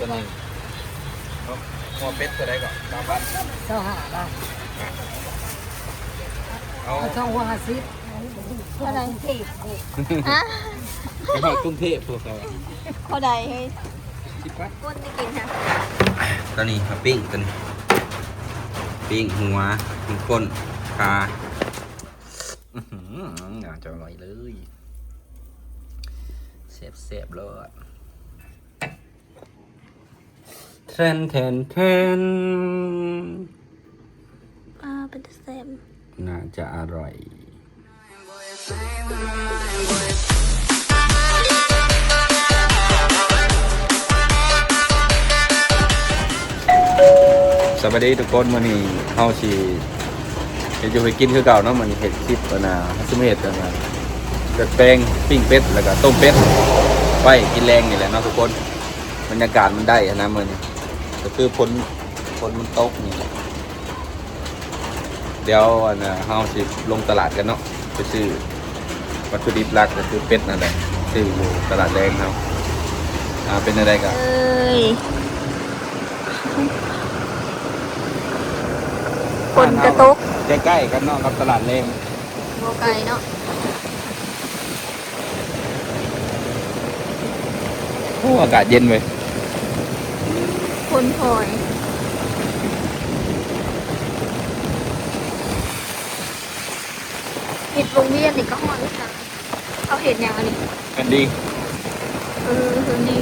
ตัวนี้เอาหัวเป็ดตัวใดก่อนสามพันเจ้าหาได้เอาเอาช่องหัวหาซิปอะไรฮะไปเข้ากรุงเทพพวกเขาเขาใดเฮ้ยสิบพันก้นจะกินฮะตัวนี้ครับปิ้งตัวนี้ปิ้งหัวปิ้งก้นขาอื้อหือน่าจะอร่อยเลยเสียบเสียบๆเลยเทร นเทรนเทรนอ่าเป็นแซมน่าจะอร่อยสวัสดีทุกคนมื้อนี้เฮาสิเดี๋ยวจะไปกินคือเก่าเนาะมื้อนี้เฮ็ดคลิปอันน่ะซุมเฮ็ดอันน่ะเกิดแป้งปิ้งเป็ดแล้วก็ต้มเป็ดไว้กินแรงนี่แหละเนาะทุกคน บรรยากาศมันได้อะนะมื้อนี้ ก็คือฝนฝนมันตกนี่เดี๋ยวอันน่ะเฮาสิลงตลาดกันเนาะไปซื้อวัตถุดิบหลักก็คือเป็ดนั่นแหละซื้ออยู่ตลาดแดงเนาะอ่าเป็นอะไรกันเอ้ยคนกระตุกใกล้ๆกันเนาะกับตลาดแรงโมไก่เนาะโอ้อากาศเย็นเว้ย คนหอย เห็ดวงเวียนนี่ก็หอยด้วยกันเอาเห็ดอย่างอันนี้กันดี เออคือดี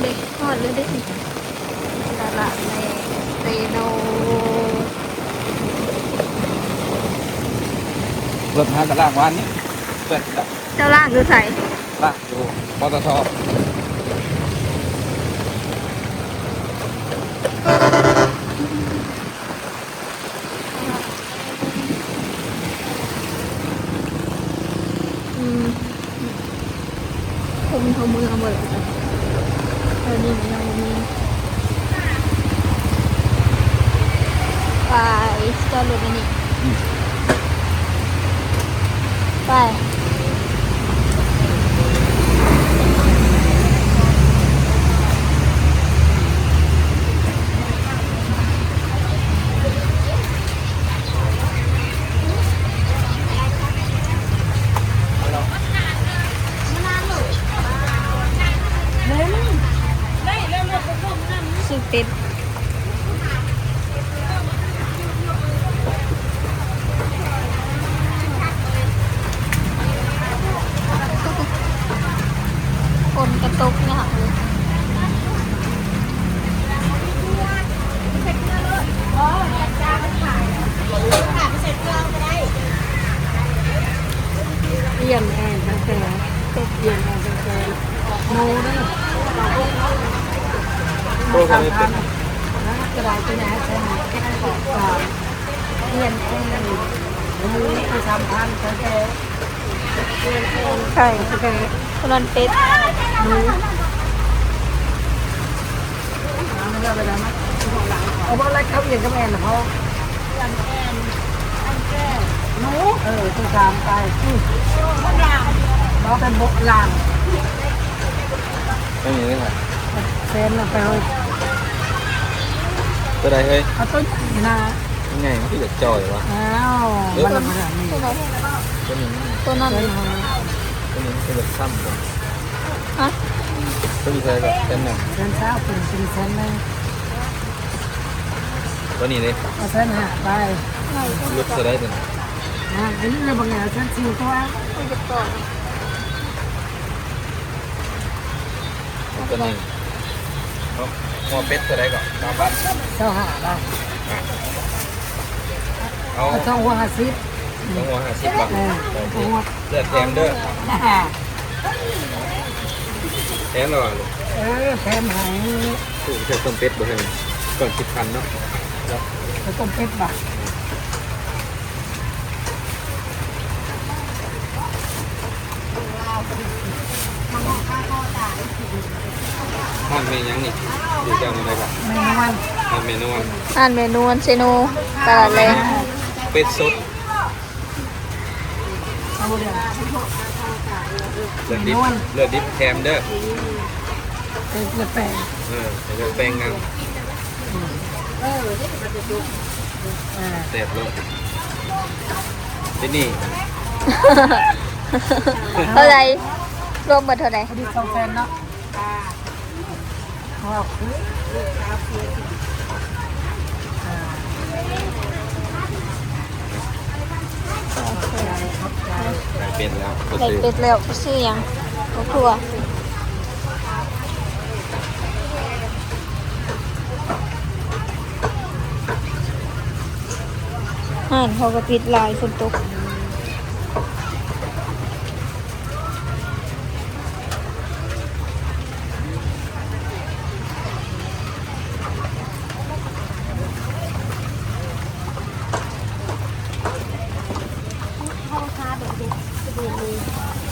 เด็กทอดเลยได้สิตลาดในเซโน รถหาตลาดวันนี้เปิดตเจ้าล่างคือใส่ลาดอยู่ปตทอืมคุมเท่ามือเอาหมดเลยเออนี่มันยังมีไปจอดรถอัน นี้ไป สุดติดคนกระตุกเนี่ยค่ะ เยี่ยมแอนตั้งแต่เป็ดเยี่ยมแอนตั้งแต่โมนี่ โอ้เขาไม่เป็นนะกระไรตัวไหนใช่ไหมแค่บอกก่อนเยี่ยมแอนโมนี่คือสามพันตั้งแต่เยี่ยมแอนใช่ตั้งแต่คนนั้นเป็ดหนูไม่ได้ไปแล้วนะเอาบอกอะไรเขาเยี่ยมกับแอนนะเขาหนูเออตัวสามไปเราเป็นบกลางไม่มีเลยค่ะเซนเราไปเลยตัวใดเฮ้ยเอาต้นนี่นะยังไงมันก็อยากจ่อยวะอ้าวมันละมันนี่ตัวไหนตัวนี้ตัวนั้นเซนตัวนี้เป็นแบบซ้ำตัวฮะตัวนี้ใช่แบบเป็นหนึ่งเซนเช้าเป็ นเป็นเซนเลยตัวนี้เลยเอาเซนหาไปลุกตัวใดตัวนี้นะอันนี้เราบางอย่างเซนชิวตัวไม่จะต่อตั วนี้เอาหัวเป็ดตัวใดก่อนสามพันเจ้าหาไปเอาเอาช่องหัวหาซิปต้องหัวห้าสิบบาทเออเอาหัวเลือดแทงเด้อแทงแล้วอะลูกเออแถมหายถูกใช้ต้มเป็ดบ่ให้ก่อนสิบพันเนาะแล้วต้มเป็ดบ่ะห้อ งเมยังนี่อยู่เจ้าอะไรครับเมนูมันห้องเมนูวันอ่านเมนูอันเซโนตลาดแรงเป็ดสดเอาเดี๋ยวเลือดดิบเลือดดิบแคมเด้อเป็นกระแปงเออใส่เลือดแป้งงามอ่าแซ่บเลยที่นี่เท่าไหรรวมหมดเท่าไหรพอดีเข้าแฟนเนาะ เขาเอาคืออ่าไก่เป็ดแล้วก็ไก่ซื้อเป็ดแล้วซื้อยังก็ครัวอ่านเขาก็ปิดลายฝนตก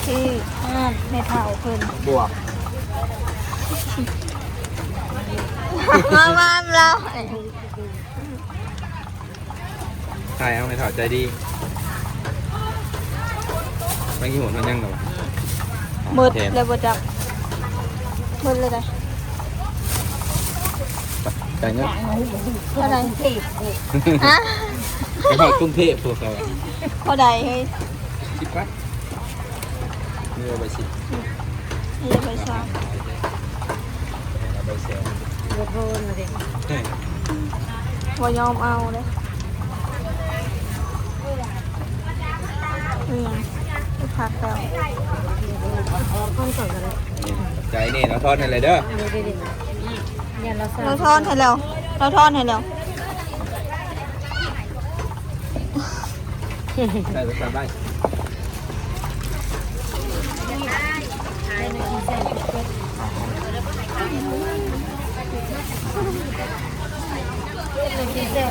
ที่อ่านในเผาเพิ่น บวก มามาเรา ใช่เอาไม่ถอด ใจดีบางทีหัวมันยังหรอหมดเลยบ่จับหมดเลยได้ไก่เนาะเท่าไหร่ที่ฮะไปหอดกรุงเทพพวกเราเท่าไหร่เฮ้ยสิบวัดนี่เอาไปสินี่ไปซะเอาไปเสียเดือดร้อนเลยเฮ้ยบ่ยอมเอาเลย นี่ยังไปพักแล้วต้องก่อนกันเลยใจนี่เราทอดให้เลยเด้อเดี๋ยวเดี๋ยวเนี่ยเราสร้างเราทอนให้แล้วเราทอนให้แล้วได้ไปสามได้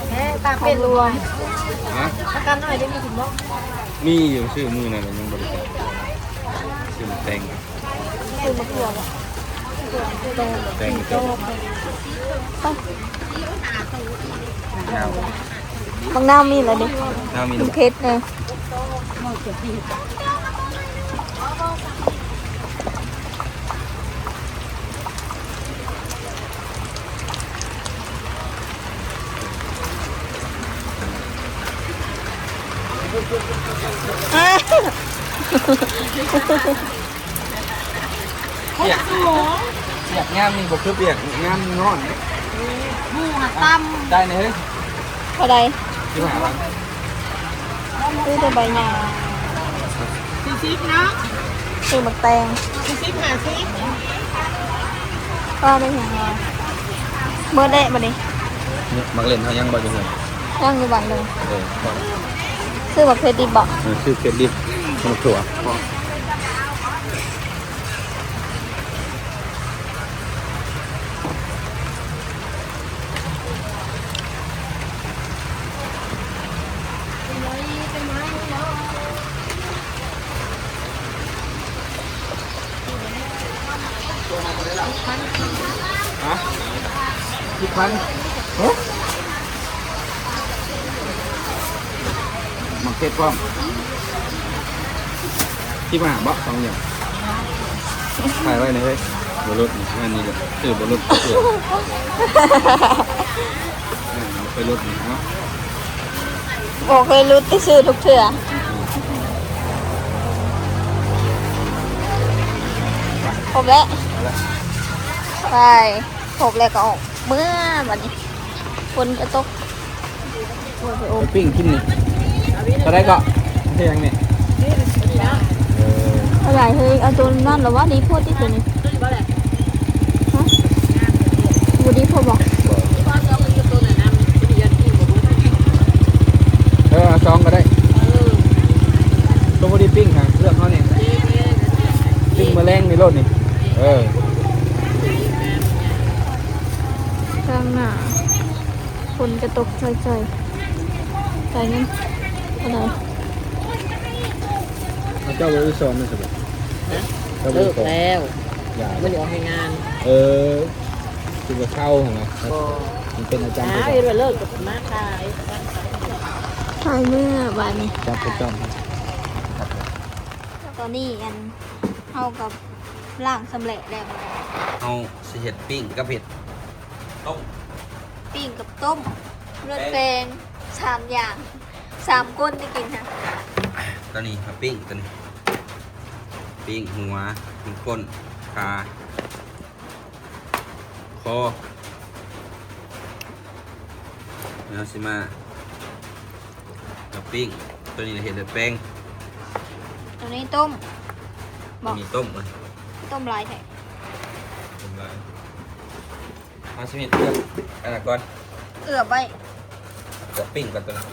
แค่ตาเป็นรวมฮะถ้า กันหน่อยได้มีถึงบ่มีอยู่ชื่อมือนั่นแหละยังบริการชื่อแตงคือมะเขือบ่แตงเจ้าเงาบางน้ามีแล้วดิเงามีมันเคสเลยอะ เปียกเปียกงามนี่บอกคือเปียกงามงอนหมูหักตั้มได้เนยเฮ้ยเท่าไหร่ที่หาวันซื้อแต่ใบหญ้าสี่สิบเนาะซื้อหมักแตงสี่สิบห้าสิบก็ได้อย่างไรเมื่อได้มาดิบางเล่นเขายังบ่อยู่เลยย่างอยู่บ้านเลยเออซื้อหมักเพชรดิบบอกชื่อเครดิต มันถั่ว ฮะสิบพันเฮ้ยมังเก็ตป้อม ที่มาบ่สองอย่างถ่ายไว้หน่อยเฮ้ยบรุษนี่งานนี้เลยคือบรุษเสือไปรถนี่เนาะบอกเคยรู้ที่ซื้อทุกเถื่อครบแล้วไปครบแล้วก็ออกเมื่อวันนี้ฝนจะตกโอ้ยไปโอมปิ้งกินนี่ก็ได้ก็เที่ยงนี่เอ ออะไรเฮ้ยเอาตัวนั่นเหรอวะดีโพดที่ตัวนี้ฮะบูดีโพดบอกเออเอาซองก็ได้ตัวบอดี้ปิ้งค่ะเครื่องเขาเนี่ยปิ้งแมลงในรถนี่เออข้างหน้าฝนจะตกใจใจใจนั่นอะไร เอาเจ้าบริสอนนี่สิบเจ้าบเลิริกสอนแล้วอย่ามันเดี๋ยวให้งานเออคือว่าเข้าเหรอบ่มันเป็นอาจารย์หาประเอ็จนว่าเลิกกับมาขายใช่เมื่อวานนี้ำจับประจแล้วก็นี่อันเท่ากับล่างสำเร็จแล้วำเอาสิเห็ดปิ้งกับเห็ดต้มปิ้งกับต้มเลือดแปลงสามอย่างสามก้นที่กินค่ะตัวนี้ครับปิ้งตัวนี้ ปิ้งหัวหัวก้นขาคอแล้วสิมาเอาปิ้งตัวนี้เห็ดแป้งตัวนี้ต้มบอกมีต้มเลยต้มลายแท้ต้มเลยเอาสิมีเพื่อนอันนั้นก่อนเอือบไว้จะปิ้งกันตัวนี้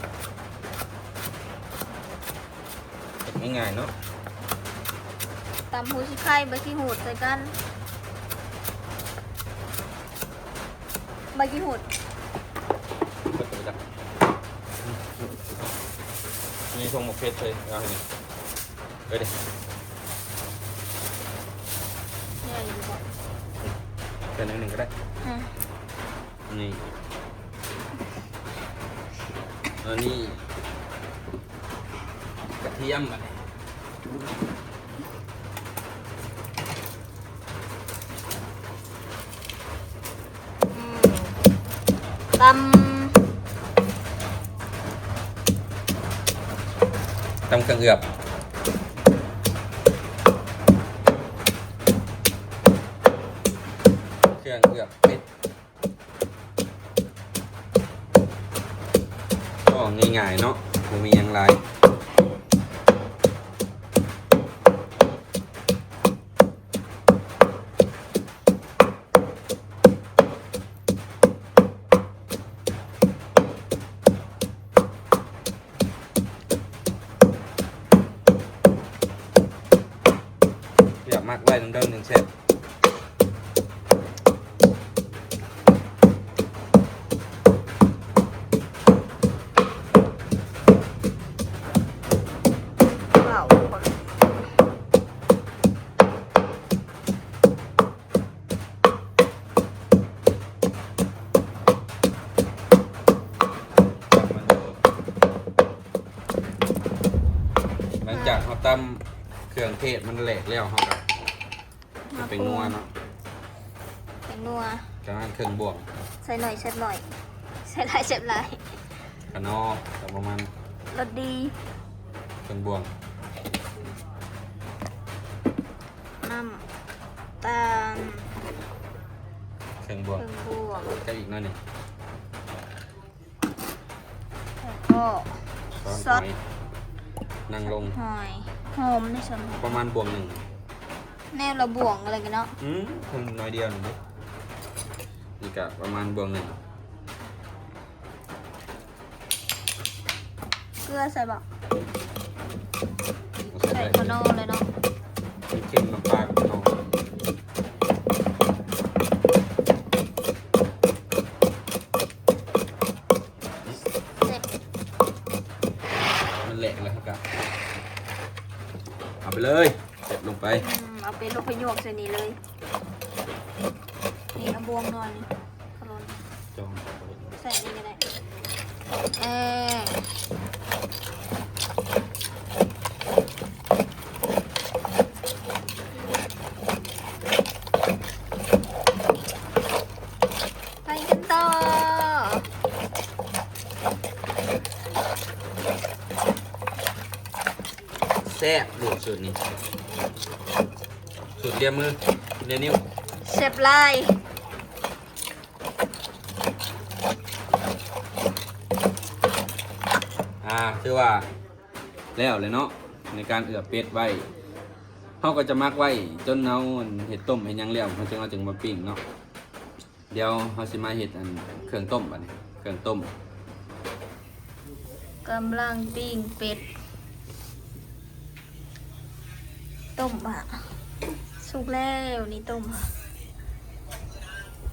เฮ็ดง่ายๆเนาะ ตำหูชิไข่ใบขี้หูดใส่กันใบขี้หูดเปิดตัวจับมีทงหมกเพชรเลยเอาให้นี่เอ้ยดิเนี่ยอยู่ก่อนเกินหนึ่งหนึ่งก็ได้ อะนี่อันนี้กระเทียมอะอืม ตำตำกระเอือบเครื่องเอือบปิดก็ง่ายๆเนาะไม่มีอย่างไร เครื่องเทศมันแหลกแล้วเขาก็จะเป็นนัวเนาะเป็นนัวจากนั้นเครื่องบวกใส่หน่อยเช็ดหน่อยใส่หลายเช็ดหลายกระนอกับประมาณรสดีเครื่องบวกน้ำตาลเครื่องบเควกรื่องบวกก็อีกหน้อยหนึ่งแล้วก็ช้อนซหออสยนั่งลงหอย หอมในส่วนหอมประมาณบวกหนึ่งแนวเราบวงอะไรกันเนาะอืมเพิ่งน้อยเดียวหนึ่งเด้นี่ก็ประมาณบวกหนึ่งเกลือใส่บอกเอาใส่ใส่คอนอเลยเนาะ เค็มน้ำปลากับกระนอ เสร็จ มันแหลกแล้วครับเอาไปเลยเสร็จลงไป อืมเอาไปลูกพยวกใส่นี่เลย นี่เอาบวงหน่อยนี่ขลน จอง ใส่นี่ก็ได้เออไปกันต่อ แซ่บลูก สูตรนี้ สูตรเดียวมือเดียวนิ้วเสียบลายอ่าคือว่า แล้วเลยเนาะในการเอือบเป็ดไว้เขาก็จะมักไว้จนเอาเห็ดต้มเห็ดหยังแล้วเขาจึงเอาจึงมาปิ้งเนาะเดี๋ยวเขาสิมาเห็ดอันเครื่องต้มบัดนี้เครื่องต้มกำลังปิ้งเป็ด ต้มอะ สุกแล้วนี่ต้มอะ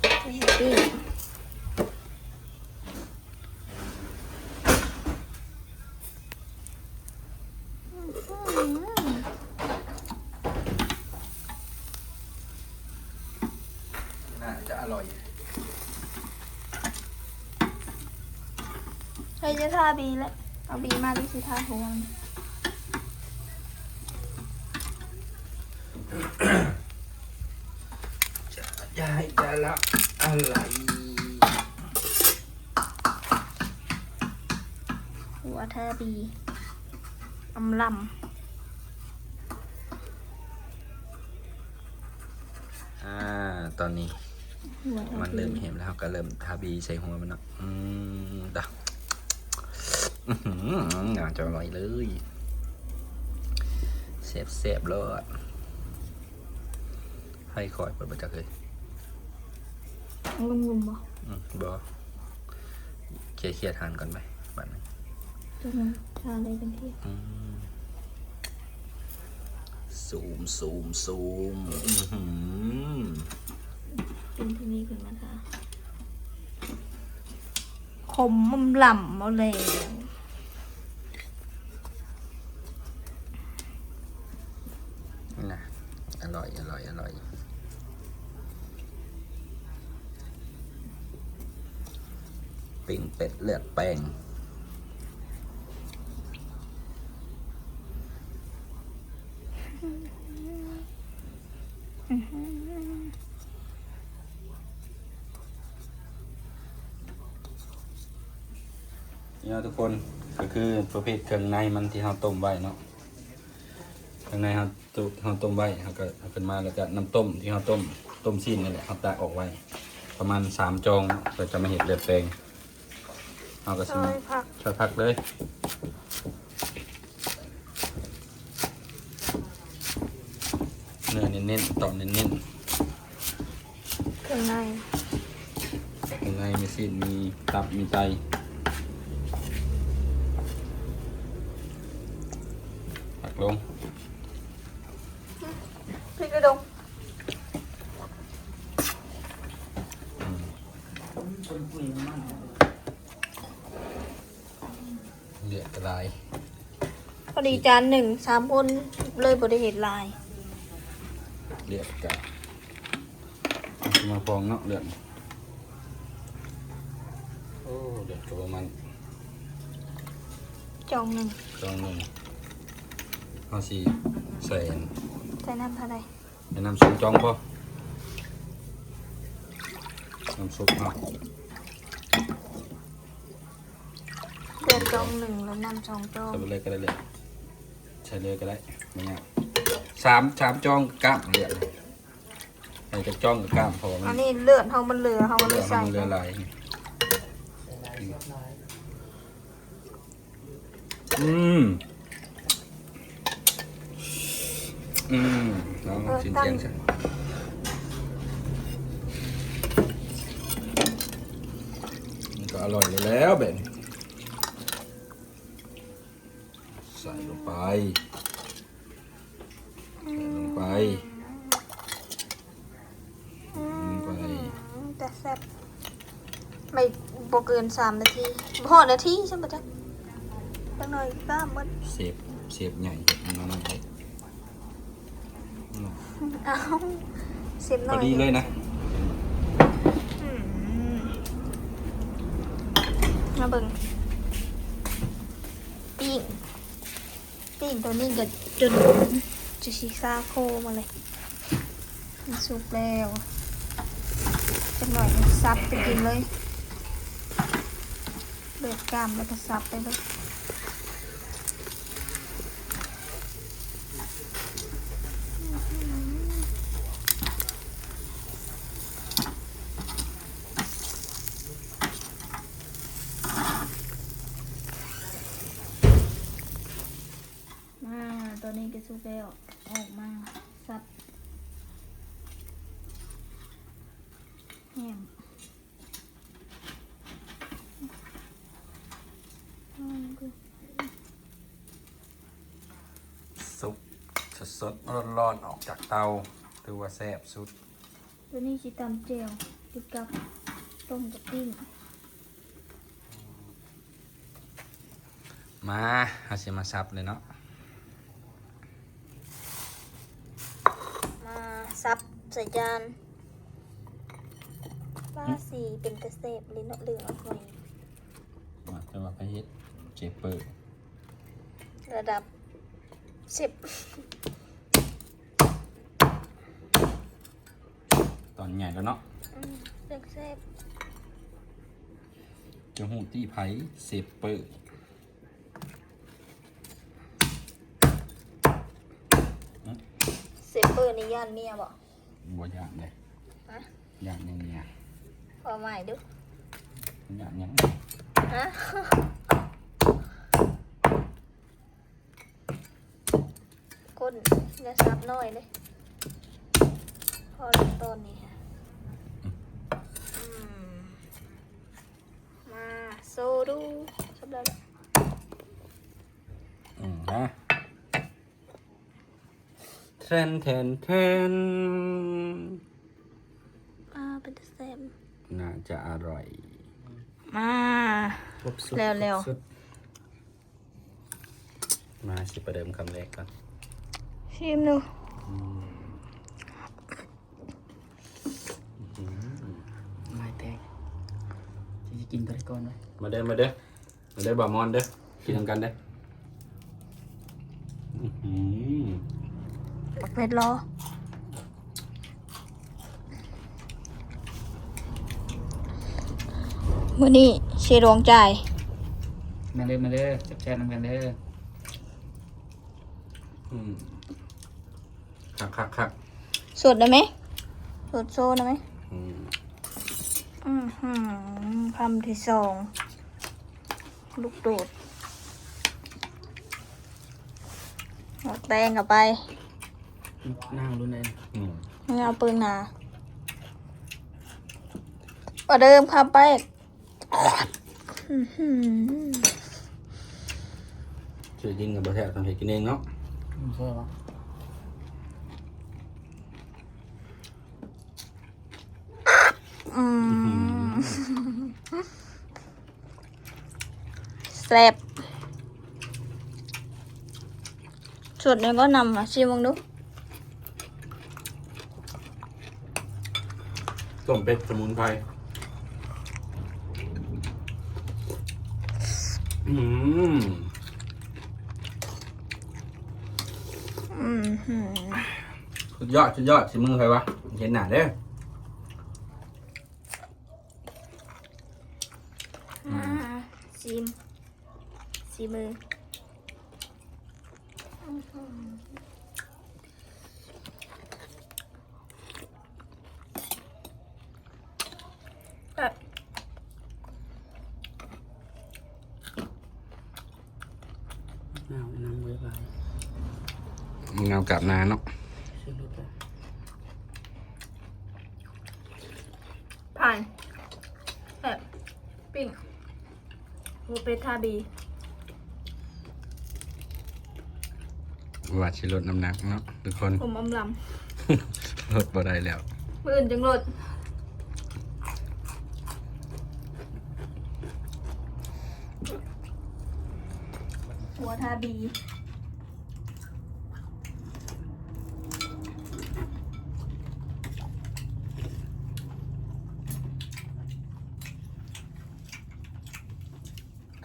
จะเห็นปิ้งอื้อหือน่าจะอร่อยเฮ้ยจะทาบีแล้วเอาบีมาดิสิทาหัวมัน จะยายจะละอะไร หัวทาบีอำลอ่า ตอนนี้ำหัวทามันเริ่มเห็นแล้วก็เริ่มทาบีใส่หัวมันเนาะอืมดักอื้อหือน่าจะอร่อยเลยเสบเสบเลยให้คอยเปิดมาจากเลย งุ่มๆบ่อืมบอเคลียร์เคลียร์ทานก่อนไปบ้าน นี้จะนึงทาเลยกันที่อืมซูมซูมซูมอื้อหือเป็นที่นี่ขึ้นมาทาขมอำลำเอาเลยนะอร่อย อร่อย อร่อยปิ้งเป็ดเลือดแป้ง นี่เนาะทุกคนก็คือประเภทเครื่องในมันที่เราต้มไว้เนาะเครื่องในเราต้มเราต้มไว้เราก็เอาขึ้นมาแล้วก็น้ำต้มที่เราต้มต้มซีนนี่แหละเราตักออกไว้ ประมาณสามจองเราจะมาเห็ดเลือดแปลงเราก็ซสิอมายผักช่วยพักเลยเนื้อเน้นๆตอนเน้นเครื่องในๆเครื่องในมีซีนมีตับมีไตผัก ลงพริกกระดงเลือดกระไรพอดีจานหนึ่งสามคนเลยบริเหตุลายเลือดกะมาฟองเนาะเลือดโอ้เลือดก็ประมาณจองหนึ่งจองหนึ่ง เอาสีใส่ใส่น้ำเท่าไหรในน้ำซุปจองพอน้ำซุปเนาะเดือดจองหนึ่งแล้วน้ำสองจองใส่ไปเลยก็ได้เลยใส่เลยก็ได้ไม่ยากสามสามจองกล้ามเลือดใส่จะจ้องกับกล้ามพอมัอันนนี้เลือดเขามันเหลือเขามันเลืเลอยดใส่มันเลือดไหลอืม อืมลองชิมเสียงใช่มันก็อร่อยเลยแล้วเบนใส่ลงไป ใส่ลงไปลงไปอืมแต่แซ่บไม่บเกินสามนาทีพอนาทีใช่ไหมจ๊ะจังหน่อยก็หมดเสียบเสียบใหญ่เห็ดมันน้อยอืม เอาเสียบหพน่ออยดีเลยนะอืมมาเบิ่งปิ้งปิ้งตัวนี้ก็จนจะชิซาโคมาเลยมันสุกแล้วจังหน่อยซับไปกินเลยเลือดกล้ามแล้วก็ซับไปเลย มาตัวนี้ก็สุกแล้วออกมาซับแห้งอืมก็ ซุปสดๆร้อนๆออกจากเตาถือว่าแซ่บสุด ตัวนี้ชิตำเจียวกินกับต้มกับปิ้งมาเอาสิมาซับเลยเนาะมาซับใส่จานว่าสีเป็นตะเสบลิ้นเหลืองหน่อยมาจะว่าไปเฮ็ดเจเปอร์ระดับ สิบตอนใหญ่แล้วเนาะอืมเลือกเสบจะหูตี้ไผเซเปอร์เซเปอร์นี่ย่านเมียบอกบ่ยากเลยฮะยากยังเนี่ยพอใหม่ดูยากยังฮะ นอย่าซับน้อยเลย พอแล้วตอนนี้ค่ะอืมมาโซดูสำหรับอืมฮะเทรนเทรนเทรนอ่าเป็นตะเสบน่าจะอร่อย มาเร็วเร็วมาสิประเดิมคำแรกก่อน ชิมดูไม่แตกจะกินตัวได้ก่อนไหมมาเด้อมาเด้อมาเด้อบามอนเด้อกินนำกันเด้ออื้อหือปักเป็ดรอมือนี่เชดวงใจ มาเลยมาเลยจับแชร์นำกันเด้ออืม คักคักคักสดได้ไหมสดโซ่ได้ไหมอืมอือหือคำที่สองลูกโดดหมดแตงกลับไปนั่งรุ่นเองอืมไม่เอาปืนหนาประเดิมครับไปอื้อหือช่วยกินกับบ่แท้ทำให้กินเองเนาะไม่ใช่หร ออืมแซ่บสุดนี้ก็นำมาชิมมึงดูต้มเป็ดสมุนไพรอืมอืมหืมสุดยอดสุดยอดสิมือใครวะเห็นหน้าเด้อ มาชิมสีมืออื้อหือแบบ นั่งนั่งไว้ไป มึงเอากลับนาเนาะซื้อรถไปผ่านแบบปิ้งหมูเป็ดทาบีว่าชิลดน้ำหนักเนาะทุกคนผมอำลลดบ่ได้แล้วำมืออื่นจังรดหัวทาบี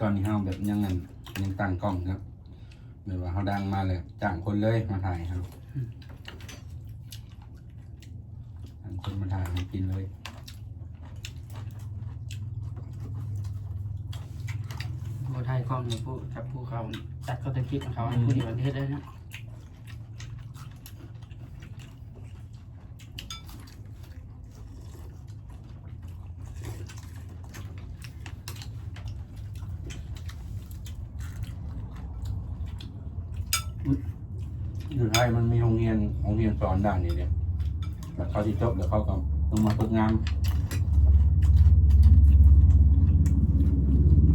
อนนี้เฮาแบบยังไงยังตั้งกล้องครับแบบว่าเฮาดังมาเลยจ้างคนเลยมาถ่ายครับจ้างคนมาถ่ายมากินเลยโบไทยกล้องเนี่ยผู้จับผู้เขาจัดเขาจะคิดของเขาให้ผู้เดียวเทศได้นะ อยู่ไทยมันมีโรงเรียนโรงเรียนสอนด้านนี้เนี่ย แบบเขาที่จบแล้วเขาก็ต้องมาฝึกงาน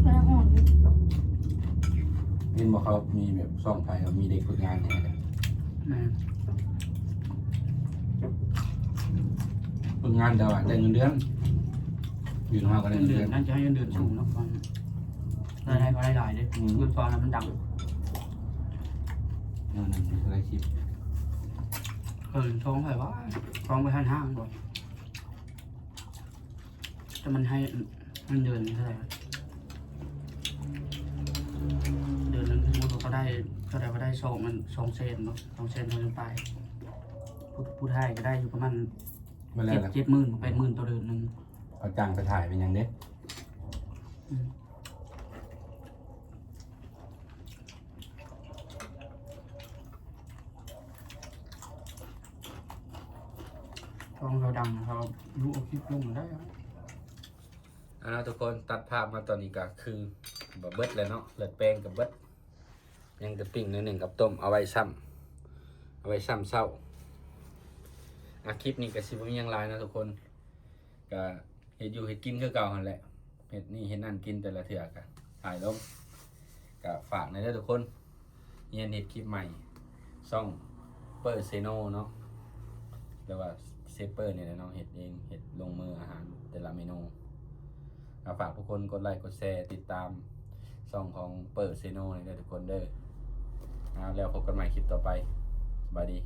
กำลังอ่อนอยู่เห็นบอกเขามีแบบซ่องไทยเขามีเด็กฝึกงานเนี่ยนะแม่ฝึกงานแต่ว่าได้เงินเดือน อยู่นอกก็ได้เงินเงินเดืเดืออนนน่าจะให้เงินเดือนสูงเนาะฟังรายได้ก็ได้หลายเลยเงินฟอนแล้วมันดัง เงินหนึ่งอะไรคลิป เกินท้องไปว่าท้องไปห้างห้างก่อนแต่มันให้มันเดือนเท่าไหร่วะเดือนหนึงสมมติว่าเขาได้เขาได้ว่าได้สองมันสองเซนเนาะสองเซนเท่านั้นไปผู้ผู้ไทยก็ได้อยู่ประมาณมาแล้เจ็วดล่ะเจ็ดหมื่นแปดหมื่นต่อเดือนหนึ่งเอาจังไปถ่ายเป็นหยังเด้อื ช่องเราดังเขารู้เอาคลิปลงมาได้อะอันนั้นทุกคนตัดภาพมาตอนนี้ก็คือแบบเบิดเลยเนาะเลือดแป้งกับเบิดยังจะปิ้งหนิดหนึ่งกับต้มเอาไว้ซ้ำเอาไว้ซ้ำเศร้าอาคลิปนี้ก็สิบ่มีหยังหลายนะทุกคนก็เห็ดอยู่เห็ดกินคือเก่าหันแหละเห็ดนี่เห็ดนั่นกินแต่ละเถื่อก็ถ่ายลงก็ฝากในอยเด้อทุกคนเรียนเห็ดคลิปใหม่ซ่องเปิดเซโนเนาะเรียกว่า เซเปอร์เนี่ยนะน้องเห็ดเองเห็ดลงมืออาหารแต่ละเมนูฝากทุกคนกดไลค์กดแชร์ติดตามช่องของเปิดเซโนนี่ด้วยทุกคนเด้อแล้วพบกันใหม่คลิปต่อไปสบายดี